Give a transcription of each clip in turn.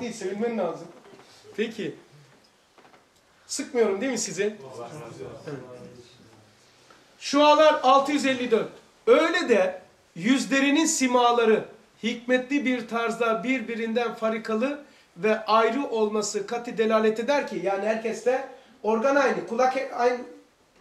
değil, sevilmen lazım. Peki. Sıkmıyorum değil mi sizi? Evet. Şualar 654. Öyle de yüzlerinin simaları hikmetli bir tarzda birbirinden farikalı ve ayrı olması kati delalet eder ki yani herkeste organ aynı, kulak aynı,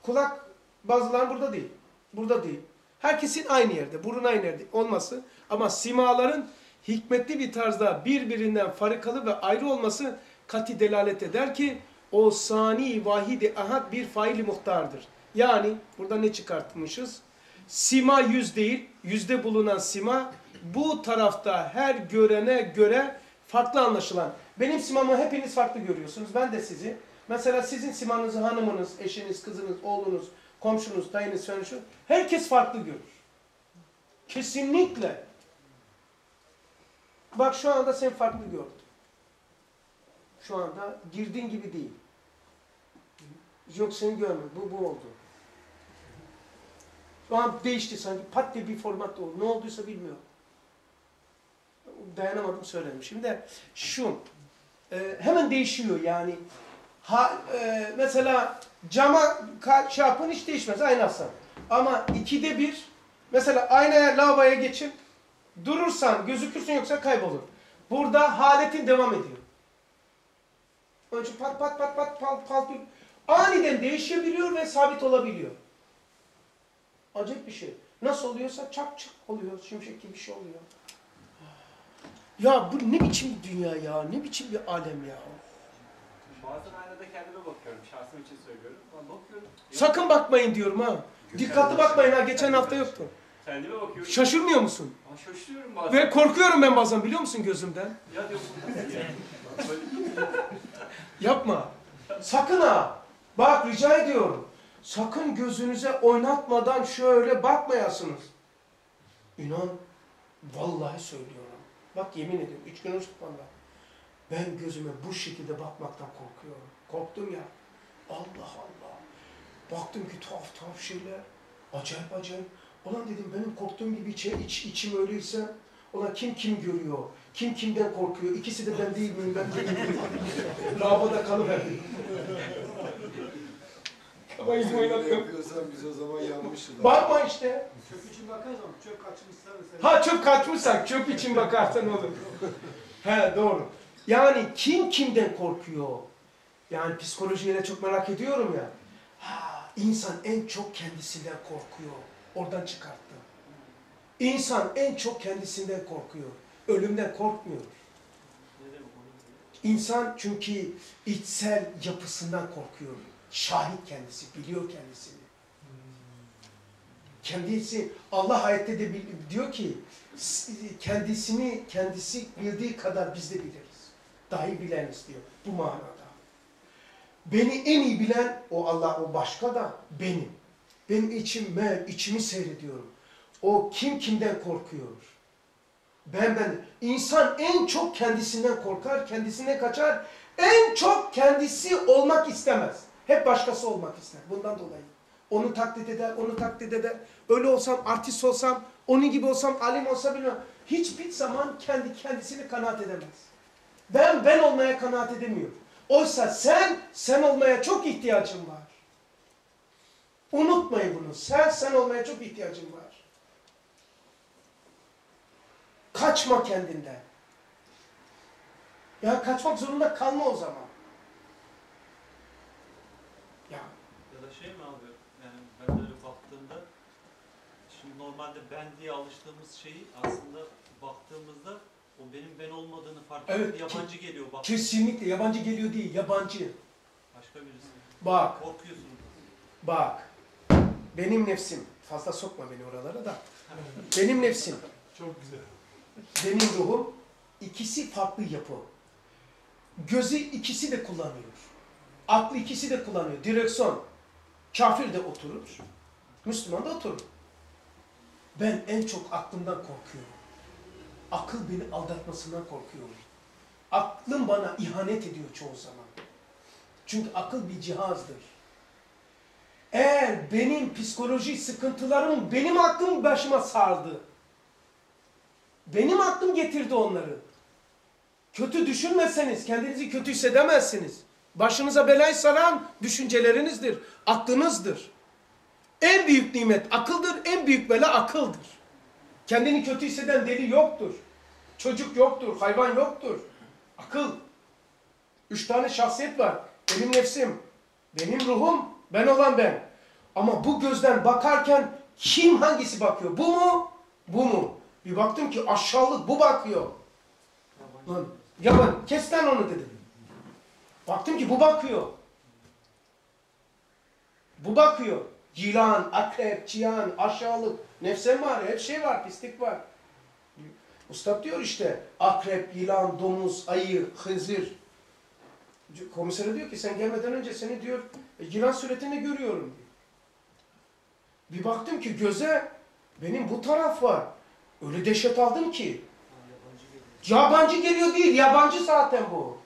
kulak bazıları burada değil. Burada değil. Herkesin aynı yerde, burun aynı yerde olması ama simaların hikmetli bir tarzda birbirinden farikalı ve ayrı olması kati delalet eder ki o sani vahidi ahad bir faili muhtardır. Yani burada ne çıkartmışız? Sima yüz değil, yüzde bulunan sima bu tarafta her görene göre farklı anlaşılan. Benim simamı hepiniz farklı görüyorsunuz. Ben de sizi. Mesela sizin simanızı hanımınız, eşiniz, kızınız, oğlunuz, komşunuz, dayınız, şu. Herkes farklı görür. Kesinlikle. Bak şu anda sen farklı gördün. Şu anda girdiğin gibi değil. Yok seni görmedim. Bu bu oldu. Şu an değişti sanki. Pat diye bir format oldu. Ne olduysa bilmiyorum. Dayanamadım söyledim. Şimdi şu. E, hemen değişiyor yani. Ha, e, mesela cama şey yapın hiç değişmez. Aynı aslan. Ama ikide bir mesela aynaya lavaboya geçin. Durursan gözükürsün yoksa kaybolur. Burada haletin devam ediyor. Önce pat pat pat pat pat pat aniden değişebiliyor ve sabit olabiliyor. Acayip bir şey. Nasıl oluyorsa çak çak oluyor. Şimşek gibi bir şey oluyor. Ya bu ne biçim bir dünya ya? Ne biçim bir alem ya? Bazen aynada kendime bakıyorum. Şahsım için söylüyorum. Ama bakıyorum. Sakın bakmayın diyorum ha. Dikkatli bakmayın ha. Geçen hafta yoktu. Kendime bakıyorum. Şaşırmıyor musun? Aa, şaşırıyorum bazen. Ve korkuyorum ben bazen biliyor musun gözümden? Ya nasıl? Böyle Yapma. Sakın ha. Bak rica ediyorum. Sakın gözünüze oynatmadan şöyle bakmayasınız. İnan, vallahi söylüyorum. Bak yemin ediyorum, üç gün önce tutmamda. Ben gözüme bu şekilde bakmaktan korkuyorum. Korktum ya. Allah Allah. Baktım ki tuhaf tuhaf şeyler. Acayip acayip. Ulan dedim benim korktuğum gibi içe, iç, içim öyleyse. Ulan kim kim görüyor? Kim kimden korkuyor? İkisi de ben değil miyim? Ben değil miyim? Lavaboda kalıverdim. Ama izin oynattım. yapıyorsan biz o zaman yanmışız. Bakma işte. Çöp için bakarız ama çöp kaçmışsa mesela. Ha çöp kaçmışsak çöp için bakarsan olur. He doğru. Yani kim kimden korkuyor? Yani psikolojiye de çok merak ediyorum ya. Ha, insan en çok kendisinden korkuyor. Oradan çıkarttım. İnsan en çok kendisinden korkuyor. Ölümden korkmuyor. İnsan çünkü içsel yapısından korkuyor. Şahit kendisi, biliyor kendisini. Kendisi, Allah ayette de diyor ki, kendisini, kendisi bildiği kadar biz de biliriz. Dahi bileniz diyor bu manada. Beni en iyi bilen o Allah, o başka da benim. Benim içim, içimi seyrediyorum. O kim kimden korkuyor? Ben ben. İnsan en çok kendisinden korkar, kendisine kaçar. En çok kendisi olmak istemez. Hep başkası olmak ister. Bundan dolayı. Onu taklit eder, onu taklit eder. Öyle olsam, artist olsam, onun gibi olsam, alim olsa bilmem. Hiçbir zaman kendi kendisini kanaat edemez. Ben ben olmaya kanaat edemiyor. Oysa sen, sen olmaya çok ihtiyacın var. Unutmayın bunu. Sen, sen olmaya çok ihtiyacın var. Kaçma kendinden. Ya kaçmak zorunda kalma o zaman. Ya Ya da şey mi abi, yani ben böyle baktığımda, şimdi normalde ben diye alıştığımız şeyi aslında baktığımızda o benim ben olmadığını fark Evet, edip yabancı geliyor bak. kesinlikle yabancı geliyor değil, yabancı. Başka birisi. Bak, Korkuyorsun. bak. Benim nefsim, fazla sokma beni oralara da. Benim nefsim, Çok güzel. benim ruhum ikisi farklı yapı. Gözü ikisi de kullanıyor. Aklı ikisi de kullanıyor. Direksiyon. Kafir de oturur. Müslüman da oturur. Ben en çok aklımdan korkuyorum. Akıl beni aldatmasından korkuyorum. Aklım bana ihanet ediyor çoğu zaman. Çünkü akıl bir cihazdır. Eğer benim psikoloji sıkıntılarım benim aklım başıma sardı. Benim aklım getirdi onları. Kötü düşünmezseniz kendinizi kötü hissedemezsiniz. Başınıza belayı saran düşüncelerinizdir, aklınızdır. En büyük nimet akıldır, en büyük bela akıldır. Kendini kötü hisseden deli yoktur. Çocuk yoktur, hayvan yoktur. Akıl. Üç tane şahsiyet var. Benim nefsim, benim ruhum, ben olan ben. Ama bu gözden bakarken kim hangisi bakıyor? Bu mu? Bu mu? Bir baktım ki aşağılık bu bakıyor. Lan yaban kes lan onu dedim. Baktım ki bu bakıyor. Bu bakıyor. Yılan, akrep, çiyan, aşağılık, nefsen var, hep şey var, pislik var. Ustad diyor işte akrep, yılan, domuz, ayı, hızır. Komisere diyor ki sen gelmeden önce seni diyor e, yılan suretinde görüyorum diyor. Bir baktım ki göze benim bu taraf var. Öyle dehşet aldım ki. Yabancı geliyor değil, yabancı zaten bu.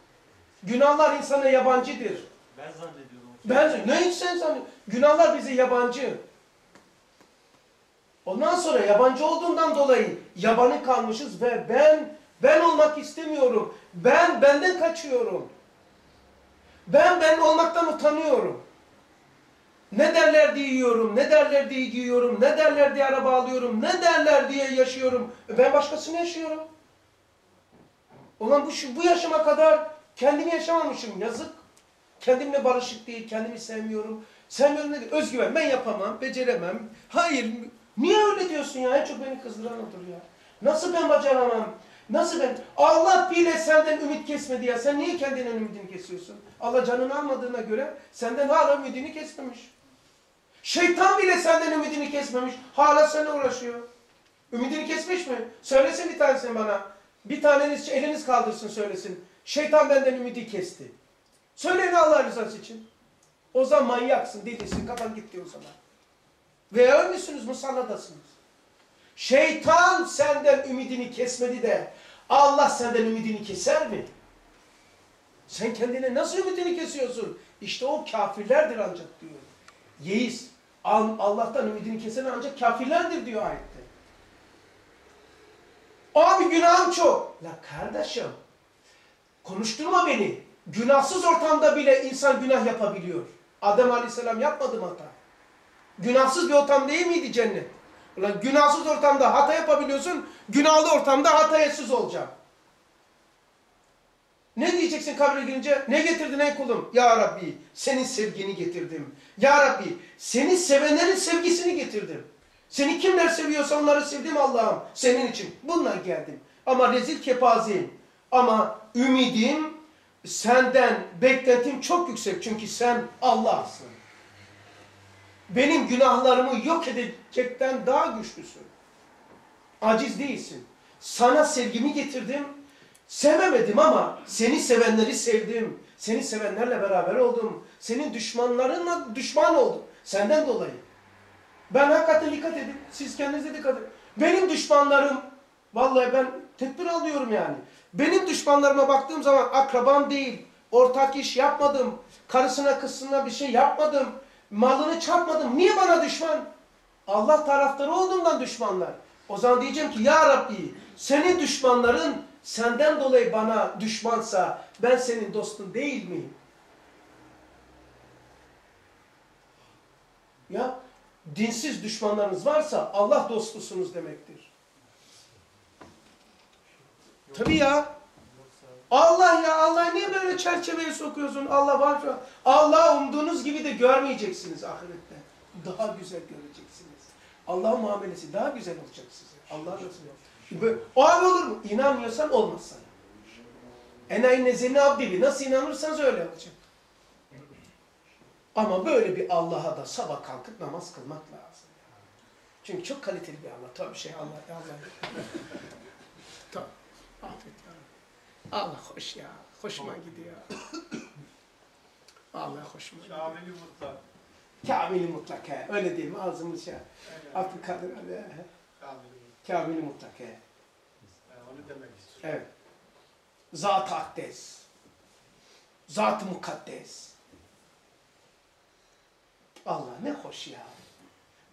Günahlar insana yabancıdır. Ben zannediyorum. Ben ne sen sanıyorsun? Günahlar bize yabancı. Ondan sonra yabancı olduğundan dolayı yabanı kalmışız ve ben ben olmak istemiyorum. Ben benden kaçıyorum. Ben ben olmaktan utanıyorum. Ne derler diye yiyorum, ne derler diye giyiyorum, ne derler diye araba alıyorum, ne derler diye yaşıyorum. E ben başkasını yaşıyorum. Ulan bu, bu yaşıma kadar kendimi yaşamamışım. Yazık. Kendimle barışık değil, kendimi sevmiyorum. Sevmiyorum ne Özgüven. Ben yapamam, beceremem. Hayır. Niye öyle diyorsun ya? En çok beni kızdıran odur ya. Nasıl ben bacaramam? Nasıl ben? Allah bile senden ümit kesmedi ya. Sen niye kendinden ümidini kesiyorsun? Allah canını almadığına göre senden hala ümidini kesmemiş. Şeytan bile senden ümidini kesmemiş. Hala seninle uğraşıyor. Ümidini kesmiş mi? Söylesin bir tanesini bana. Bir taneniz eliniz kaldırsın söylesin. Şeytan benden ümidi kesti. Söyleyin Allah rızası için. O zaman manyaksın, delisin, kafan gitti o zaman. Ve ölmüşsünüz, musalladasınız. Şeytan senden ümidini kesmedi de Allah senden ümidini keser mi? Sen kendine nasıl ümidini kesiyorsun? İşte o kafirlerdir ancak diyor. Yeis, Al- Allah'tan ümidini kesen ancak kafirlerdir diyor ayette. Abi günahım çok. La kardeşim, konuşturma beni. Günahsız ortamda bile insan günah yapabiliyor. Adem Aleyhisselam yapmadı mı hata? Günahsız bir ortam değil miydi cennet? Ulan günahsız ortamda hata yapabiliyorsun, günahlı ortamda hatayatsız olacağım. Ne diyeceksin kabre girince? Ne getirdin ey kulum? Ya Rabbi senin sevgini getirdim. Ya Rabbi seni sevenlerin sevgisini getirdim. Seni kimler seviyorsa onları sevdim Allah'ım. Senin için. Bunlar geldim. Ama rezil kepazeyim. Ama ümidim senden beklentim çok yüksek. Çünkü sen Allah'sın. Benim günahlarımı yok edecekten daha güçlüsün. Aciz değilsin. Sana sevgimi getirdim. Sevemedim ama seni sevenleri sevdim. Seni sevenlerle beraber oldum. Senin düşmanlarınla düşman oldum. Senden dolayı. Ben hakikaten dikkat edin. Siz kendinize dikkat edin. Benim düşmanlarım, vallahi ben tedbir alıyorum yani. Benim düşmanlarıma baktığım zaman akrabam değil, ortak iş yapmadım, karısına kızına bir şey yapmadım, malını çarpmadım. Niye bana düşman? Allah taraftarı olduğundan düşmanlar. O zaman diyeceğim ki ya Rabbi senin düşmanların senden dolayı bana düşmansa ben senin dostun değil miyim? Ya dinsiz düşmanlarınız varsa Allah dostusunuz demektir. Tabii ya. Allah ya Allah niye böyle çerçeveye sokuyorsun? Allah var. Allah umduğunuz gibi de görmeyeceksiniz ahirette. Daha güzel göreceksiniz. Allah'ın muamelesi daha güzel olacak size. Allah nasıl Böyle, o an olur mu? İnanmıyorsan olmaz sana. Enayi nezeni abdili. Nasıl inanırsanız öyle olacak. Ama böyle bir Allah'a da sabah kalkıp namaz kılmak lazım. Çünkü çok kaliteli bir Allah. Tabii şey Allah. Allah. Affet ya. Allah hoş ya. Hoşuma gidiyor. Allah hoşuma gidiyor. Kamili mutlak. Kamili mutlak he. Öyle değil mi? Ağzımız şey. Abdülkadir abi. Kamili mutlak. Kamili mutlak he. Onu demek istiyorum. Evet. Zat-ı akdes. Zat-ı mukaddes. Allah ne hoş ya.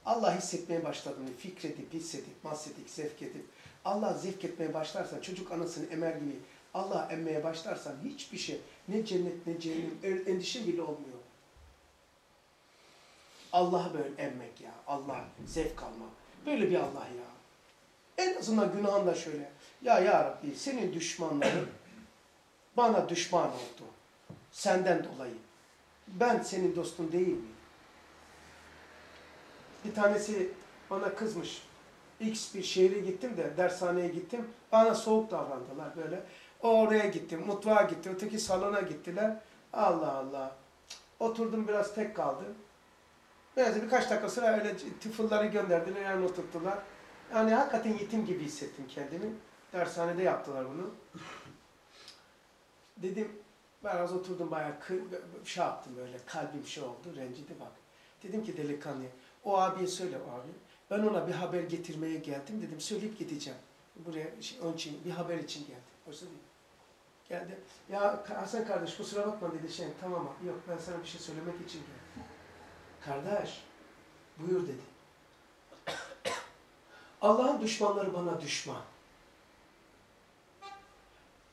Allah hissetmeye başladığını fikredip, hissedip, mahsedip, zevk edip, Allah zevk etmeye başlarsa çocuk anasını emer gibi Allah emmeye başlarsan hiçbir şey ne cennet ne cehennem en- endişe bile olmuyor. Allah'ı böyle emmek ya. Allah zevk almak. Böyle bir Allah ya. En azından günahında şöyle. Ya ya Rabbi senin düşmanların bana düşman oldu. Senden dolayı. Ben senin dostun değil miyim? Bir tanesi bana kızmış. X bir şehre gittim de dershaneye gittim. Bana soğuk davrandılar böyle. Oraya gittim, mutfağa gittim, öteki salona gittiler. Allah Allah. Oturdum biraz tek kaldım. Neyse birkaç dakika sonra öyle tıfılları gönderdiler, yanıma tuttular. Yani hakikaten yetim gibi hissettim kendimi. Dershanede yaptılar bunu. Dedim, biraz oturdum bayağı kı, şey yaptım böyle, kalbim şey oldu, rencidi bak. Dedim ki delikanlı, o abiye söyle o abi. Ben ona bir haber getirmeye geldim dedim, söyleyip gideceğim. Buraya şey, onun için, bir haber için geldim. Oysa değil. Geldi. Ya Hasan kardeş kusura bakma dedi şey, tamam. Yok ben sana bir şey söylemek için geldim. Kardeş, buyur dedi. Allah'ın düşmanları bana düşman.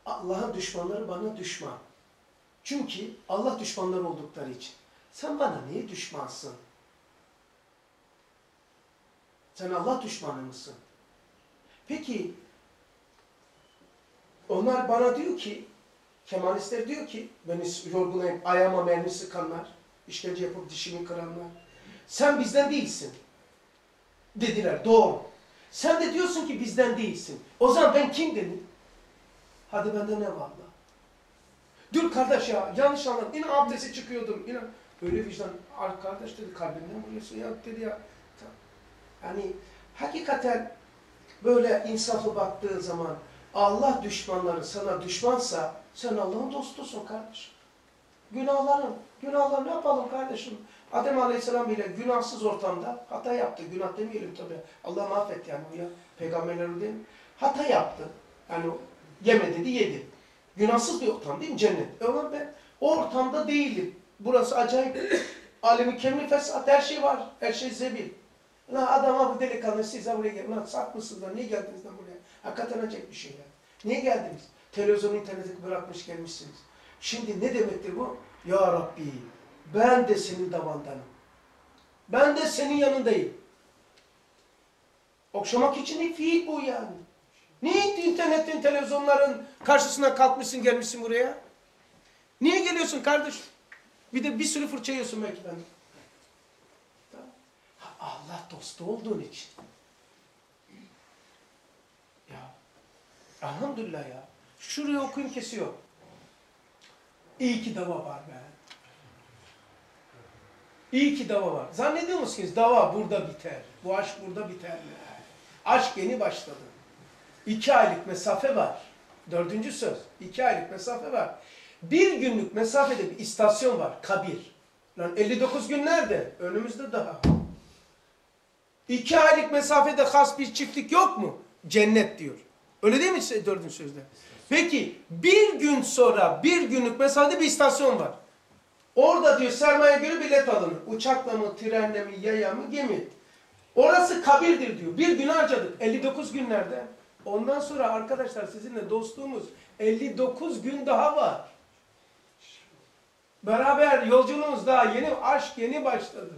Allah'ın düşmanları bana düşman. Çünkü Allah düşmanları oldukları için. Sen bana niye düşmansın? Sen Allah düşmanı mısın? Peki onlar bana diyor ki Kemalistler diyor ki beni yorgulayıp ayağıma mermi sıkanlar, işkence yapıp dişimi kıranlar. Sen bizden değilsin. Dediler. Doğru. Sen de diyorsun ki bizden değilsin. O zaman ben kim dedim? Hadi bende ne var Allah? Dur kardeş ya yanlış anladın. İnan abdesti çıkıyordum. İnan. Böyle vicdan. Ar kardeş dedi kalbimden vuruyorsun ya dedi ya. Yani hakikaten böyle insaflı baktığı zaman Allah düşmanları sana düşmansa sen Allah'ın dostusun kardeşim. Günahların, günahlar ne yapalım kardeşim? Adem Aleyhisselam bile günahsız ortamda hata yaptı. Günah demeyelim tabi. Allah mahvetti yani bu ya. Peygamberler değil mi? Hata yaptı. Yani yeme dedi yedi. Günahsız bir ortam değil mi cennet? Ama ben o ortamda değilim. Burası acayip. Alemi kemli fesat her şey var. Her şey zebil. Lan adama bu delikanlı size buraya gel. Lan saf mısınız? Niye geldiniz lan buraya? Hakikaten acayip bir şey ya. Niye geldiniz? Televizyonu interneti bırakmış gelmişsiniz. Şimdi ne demektir bu? Ya Rabbi ben de senin davandanım. Ben de senin yanındayım. Okşamak için bir fiil bu yani. Niye internetin, televizyonların karşısına kalkmışsın gelmişsin buraya? Niye geliyorsun kardeş? Bir de bir sürü fırça yiyorsun belki ben. Allah dostu olduğun için. Ya elhamdülillah ya. Şuraya okuyun kesiyor. İyi ki dava var be. İyi ki dava var. Zannediyor musunuz dava burada biter. Bu aşk burada biter mi? Aşk yeni başladı. İki aylık mesafe var. Dördüncü söz. İki aylık mesafe var. Bir günlük mesafede bir istasyon var. Kabir. Lan 59 gün nerede? Önümüzde daha. İki aylık mesafede has bir çiftlik yok mu? Cennet diyor. Öyle değil mi dördüncü sözde? Peki bir gün sonra bir günlük mesafede bir istasyon var. Orada diyor sermaye göre bilet alınır. Uçakla mı, trenle mi, yaya mı, gemi. Orası kabirdir diyor. Bir gün harcadık. 59 günlerde. Ondan sonra arkadaşlar sizinle dostluğumuz 59 gün daha var. Beraber yolculuğumuz daha yeni, aşk yeni başladı.